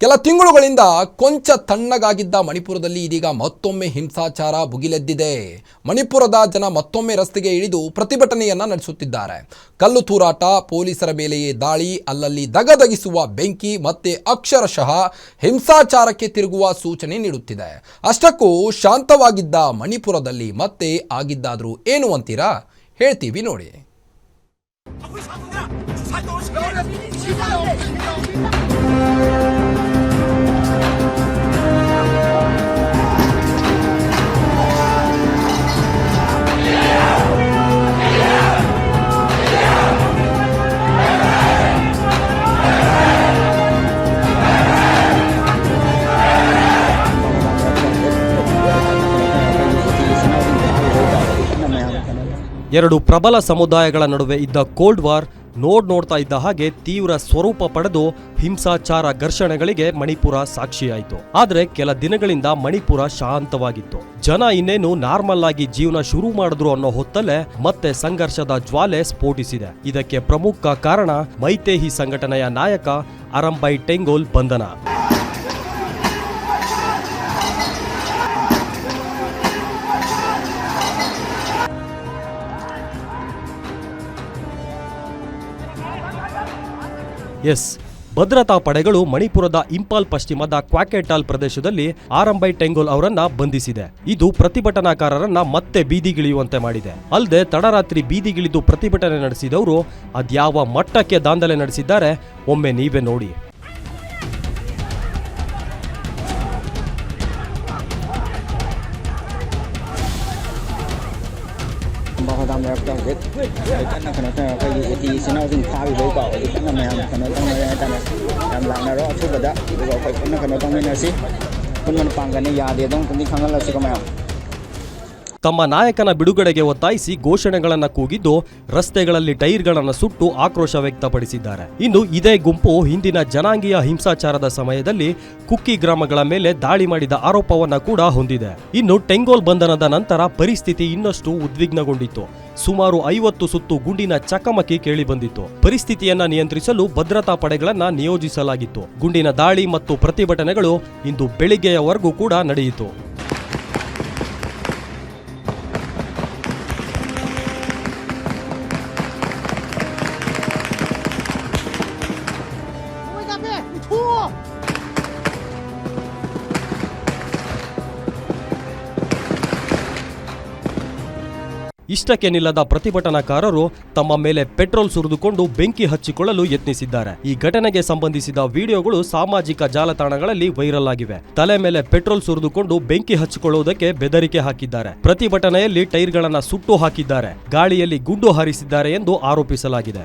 ಕೆಲ ತಿಂಗಳುಗಳಿಂದ ಕೊಂಚ ತಣ್ಣಗಾಗಿದ್ದ ಮಣಿಪುರದಲ್ಲಿ ಇದೀಗ ಮತ್ತೊಮ್ಮೆ ಹಿಂಸಾಚಾರ ಭುಗಿಲೆದ್ದಿದೆ. ಮಣಿಪುರದ ಜನ ಮತ್ತೊಮ್ಮೆ ರಸ್ತೆಗೆ ಇಳಿದು ಪ್ರತಿಭಟನೆಯನ್ನ ನಡೆಸುತ್ತಿದ್ದಾರೆ. ಕಲ್ಲು ತೂರಾಟ, ಪೊಲೀಸರ ಮೇಲೆಯೇ ದಾಳಿ, ಅಲ್ಲಲ್ಲಿ ದಗದಗಿಸುವ ಬೆಂಕಿ ಮತ್ತೆ ಅಕ್ಷರಶಃ ಹಿಂಸಾಚಾರಕ್ಕೆ ತಿರುಗುವ ಸೂಚನೆ ನೀಡುತ್ತಿದೆ. ಅಷ್ಟಕ್ಕೂ ಶಾಂತವಾಗಿದ್ದ ಮಣಿಪುರದಲ್ಲಿ ಮತ್ತೆ ಆಗಿದ್ದಾದರೂ ಏನು ಅಂತೀರಾ? ಹೇಳ್ತೀವಿ ನೋಡಿ. ಎರಡು ಪ್ರಬಲ ಸಮುದಾಯಗಳ ನಡುವೆ ಇದ್ದ ಕೋಲ್ಡ್ ವಾರ್ ನೋಡ್ ನೋಡ್ತಾ ಇದ್ದ ಹಾಗೆ ತೀವ್ರ ಸ್ವರೂಪ ಪಡೆದು ಹಿಂಸಾಚಾರ ಘರ್ಷಣೆಗಳಿಗೆ ಮಣಿಪುರ ಸಾಕ್ಷಿಯಾಯಿತು. ಆದರೆ ಕೆಲ ದಿನಗಳಿಂದ ಮಣಿಪುರ ಶಾಂತವಾಗಿತ್ತು. ಜನ ಇನ್ನೇನು ನಾರ್ಮಲ್ ಆಗಿ ಜೀವನ ಶುರು ಮಾಡಿದ್ರು ಅನ್ನೋ ಹೊತ್ತಲ್ಲೇ ಮತ್ತೆ ಸಂಘರ್ಷದ ಜ್ವಾಲೆ ಸ್ಫೋಟಿಸಿದೆ. ಇದಕ್ಕೆ ಪ್ರಮುಖ ಕಾರಣ ಮೈತೇಹಿ ಸಂಘಟನೆಯ ನಾಯಕ ಅರಂಬೈ ಟೆಂಗೋಲ್ ಬಂಧನ. ಎಸ್. ಭದ್ರತಾ ಪಡೆಗಳು ಮಣಿಪುರದ ಇಂಪಾಲ್ ಪಶ್ಚಿಮದ ಕ್ವಾಕೆಟಾಲ್ ಪ್ರದೇಶದಲ್ಲಿ ಆರಂಬೈ ಟೆಂಗೋಲ್ ಅವರನ್ನ ಬಂಧಿಸಿದೆ. ಇದು ಪ್ರತಿಭಟನಾಕಾರರನ್ನ ಮತ್ತೆ ಬೀದಿಗಿಳಿಯುವಂತೆ ಮಾಡಿದೆ. ಅಲ್ಲದೆ ತಡರಾತ್ರಿ ಬೀದಿಗಿಳಿದು ಪ್ರತಿಭಟನೆ ನಡೆಸಿದವರು ಅದ್ಯಾವ ಮಟ್ಟಕ್ಕೆ ದಾಂಧಲೆ ನಡೆಸಿದ್ದಾರೆ, ಒಮ್ಮೆ ನೀವೇ ನೋಡಿ. Tam đẹp trong cái cái nó khả năng cái gì thì xin nó dùng pha bị bấy bảo cái cách là mày khả năng này ta này làm làm là rõ chút bật đó rồi phải nó khả năng trong này là xí kun man pangane yaad edon kun khangala la sikamaya ತಮ್ಮ ನಾಯಕನ ಬಿಡುಗಡೆಗೆ ಒತ್ತಾಯಿಸಿ ಘೋಷಣೆಗಳನ್ನು ಕೂಗಿದ್ದು ರಸ್ತೆಗಳಲ್ಲಿ ಟೈರ್ಗಳನ್ನು ಸುಟ್ಟು ಆಕ್ರೋಶ ವ್ಯಕ್ತಪಡಿಸಿದ್ದಾರೆ ಇನ್ನು ಇದೇ ಗುಂಪು ಹಿಂದಿನ ಜನಾಂಗೀಯ ಹಿಂಸಾಚಾರದ ಸಮಯದಲ್ಲಿ ಕುಕ್ಕಿ ಗ್ರಾಮಗಳ ಮೇಲೆ ದಾಳಿ ಮಾಡಿದ ಆರೋಪವನ್ನ ಕೂಡ ಹೊಂದಿದೆ ಇನ್ನು ಟೆಂಗೋಲ್ ಬಂಧನದ ನಂತರ ಪರಿಸ್ಥಿತಿ ಇನ್ನಷ್ಟು ಉದ್ವಿಗ್ನಗೊಂಡಿತ್ತು ಸುಮಾರು ಐವತ್ತು ಸುತ್ತು ಗುಂಡಿನ ಚಕಮಕಿ ಕೇಳಿಬಂದಿತ್ತು. ಪರಿಸ್ಥಿತಿಯನ್ನ ನಿಯಂತ್ರಿಸಲು ಭದ್ರತಾ ಪಡೆಗಳನ್ನ ನಿಯೋಜಿಸಲಾಗಿತ್ತು. ಗುಂಡಿನ ದಾಳಿ ಮತ್ತು ಪ್ರತಿಭಟನೆಗಳು ಇಂದು ಬೆಳಿಗ್ಗೆಯವರೆಗೂ ಕೂಡ ನಡೆಯಿತು. ಇಷ್ಟಕ್ಕೆ ನಿಲ್ಲದ ಪ್ರತಿಭಟನಾಕಾರರು ತಮ್ಮ ಮೇಲೆ ಪೆಟ್ರೋಲ್ ಸುರಿದುಕೊಂಡು ಬೆಂಕಿ ಹಚ್ಚಿಕೊಳ್ಳಲು ಯತ್ನಿಸಿದ್ದಾರೆ. ಈ ಘಟನೆಗೆ ಸಂಬಂಧಿಸಿದ ವಿಡಿಯೋಗಳು ಸಾಮಾಜಿಕ ಜಾಲತಾಣಗಳಲ್ಲಿ ವೈರಲ್ ಆಗಿವೆ. ತಲೆ ಮೇಲೆ ಪೆಟ್ರೋಲ್ ಸುರಿದುಕೊಂಡು ಬೆಂಕಿ ಹಚ್ಚಿಕೊಳ್ಳುವುದಕ್ಕೆ ಬೆದರಿಕೆ ಹಾಕಿದ್ದಾರೆ. ಪ್ರತಿಭಟನೆಯಲ್ಲಿ ಟೈರ್ಗಳನ್ನು ಸುಟ್ಟು ಹಾಕಿದ್ದಾರೆ. ಗಾಳಿಯಲ್ಲಿ ಗುಂಡು ಹಾರಿಸಿದ್ದಾರೆ ಎಂದು ಆರೋಪಿಸಲಾಗಿದೆ.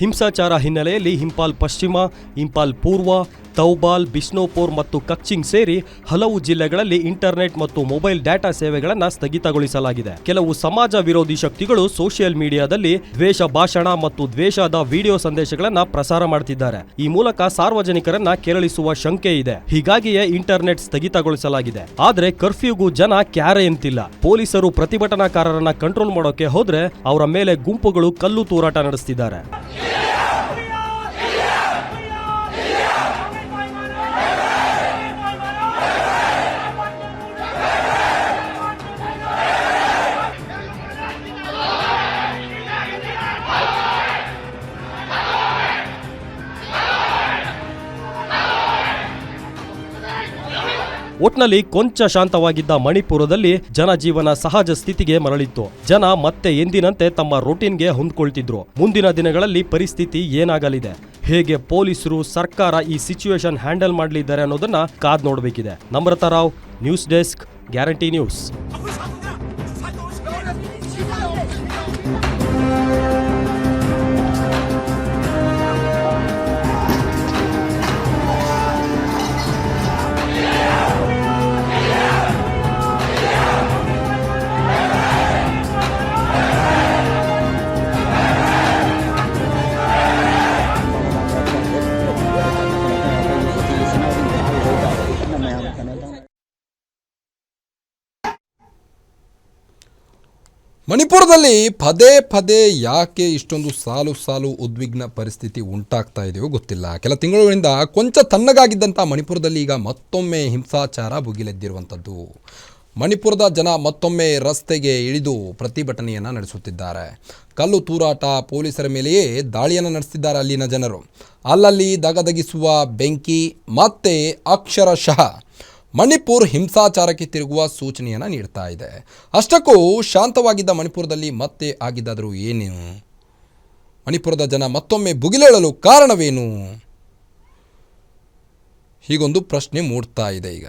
ಹಿಂಸಾಚಾರ ಹಿನ್ನೆಲೆಯಲ್ಲಿ ಹಿಂಪಾಲ್ ಪಶ್ಚಿಮ ಇಂಪಾಲ್ ಪೂರ್ವ, ತೌಬಾಲ್, ಬಿಷ್ಣೋಪುರ್ ಮತ್ತು ಕಚ್ಚಿಂಗ್ ಸೇರಿ ಹಲವು ಜಿಲ್ಲೆಗಳಲ್ಲಿ ಇಂಟರ್ನೆಟ್ ಮತ್ತು ಮೊಬೈಲ್ ಡಾಟಾ ಸೇವೆಗಳನ್ನು ಸ್ಥಗಿತಗೊಳಿಸಲಾಗಿದೆ. ಕೆಲವು ಸಮಾಜ ವಿರೋಧಿ ಶಕ್ತಿಗಳು ಸೋಷಿಯಲ್ ಮೀಡಿಯಾದಲ್ಲಿ ದ್ವೇಷ ಭಾಷಣ ಮತ್ತು ದ್ವೇಷದ ವಿಡಿಯೋ ಸಂದೇಶಗಳನ್ನು ಪ್ರಸಾರ ಮಾಡ್ತಿದ್ದಾರೆ. ಈ ಮೂಲಕ ಸಾರ್ವಜನಿಕರನ್ನ ಕೆರಳಿಸುವ ಶಂಕೆ ಇದೆ. ಹೀಗಾಗಿಯೇ ಇಂಟರ್ನೆಟ್ ಸ್ಥಗಿತಗೊಳಿಸಲಾಗಿದೆ. ಆದರೆ ಕರ್ಫ್ಯೂಗೂ ಜನ ಕ್ಯಾರೆ ಎಂತಿಲ್ಲ ಪೊಲೀಸರು ಪ್ರತಿಭಟನಾಕಾರರನ್ನ ಕಂಟ್ರೋಲ್ ಮಾಡೋಕೆ ಹೋದ್ರೆ ಅವರ ಮೇಲೆ ಗುಂಪುಗಳು ಕಲ್ಲು ತೂರಾಟ ನಡೆಸ್ತಿದ್ದಾರೆ. ಒಟ್ನಲ್ಲಿ ಕೊಂಚ ಶಾಂತವಾಗಿದ್ದ ಮಣಿಪುರದಲ್ಲಿ ಜನಜೀವನ ಸಹಜ ಸ್ಥಿತಿಗೆ ಮರಳಿತ್ತು. ಜನ ಮತ್ತೆ ಎಂದಿನಂತೆ ತಮ್ಮ ರೊಟೀನ್ಗೆ ಹೊಂದ್ಕೊಳ್ತಿದ್ರು. ಮುಂದಿನ ದಿನಗಳಲ್ಲಿ ಪರಿಸ್ಥಿತಿ ಏನಾಗಲಿದೆ? ಹೇಗೆ ಪೊಲೀಸರು ಸರ್ಕಾರ ಈ ಸಿಚುವೇಶನ್ ಹ್ಯಾಂಡಲ್ ಮಾಡಲಿದ್ದಾರೆ ಅನ್ನೋದನ್ನ ಕಾದ್ ನೋಡಬೇಕಿದೆ. Namratha Rao, news desk, guarantee news. ಮಣಿಪುರದಲ್ಲಿ ಪದೇ ಪದೇ ಯಾಕೆ ಇಷ್ಟೊಂದು ಸಾಲು ಸಾಲು ಉದ್ವಿಗ್ನ ಪರಿಸ್ಥಿತಿ ಉಂಟಾಗ್ತಾ ಇದೆಯೋ ಗೊತ್ತಿಲ್ಲ. ಕೆಲ ತಿಂಗಳುಗಳಿಂದ ಕೊಂಚ ತಣ್ಣಗಾಗಿದ್ದಂಥ ಮಣಿಪುರದಲ್ಲಿ ಈಗ ಮತ್ತೊಮ್ಮೆ ಹಿಂಸಾಚಾರ ಭುಗಿಲೆದ್ದಿರುವಂಥದ್ದು. ಮಣಿಪುರದ ಜನ ಮತ್ತೊಮ್ಮೆ ರಸ್ತೆಗೆ ಇಳಿದು ಪ್ರತಿಭಟನೆಯನ್ನು ನಡೆಸುತ್ತಿದ್ದಾರೆ. ಕಲ್ಲು ತೂರಾಟ ಪೊಲೀಸರ ಮೇಲೆಯೇ ದಾಳಿಯನ್ನು ನಡೆಸಿದ್ದಾರೆ ಅಲ್ಲಿನ ಜನರು. ಅಲ್ಲಲ್ಲಿ ದಗದಗಿಸುವ ಬೆಂಕಿ, ಮತ್ತೆ ಅಕ್ಷರಶಃ ಮಣಿಪುರ್ ಹಿಂಸಾಚಾರಕ್ಕೆ ತಿರುಗುವ ಸೂಚನೆಯನ್ನು ನೀಡ್ತಾ ಇದೆ. ಅಷ್ಟಕ್ಕೂ ಶಾಂತವಾಗಿದ್ದ ಮಣಿಪುರದಲ್ಲಿ ಮತ್ತೆ ಆಗಿದ್ದಾದರೂ ಏನು ಮಣಿಪುರದ ಜನ ಮತ್ತೊಮ್ಮೆ ಭುಗಿಲೇಳಲು ಕಾರಣವೇನು? ಹೀಗೊಂದು ಪ್ರಶ್ನೆ ಮೂಡ್ತಾ ಇದೆ ಈಗ.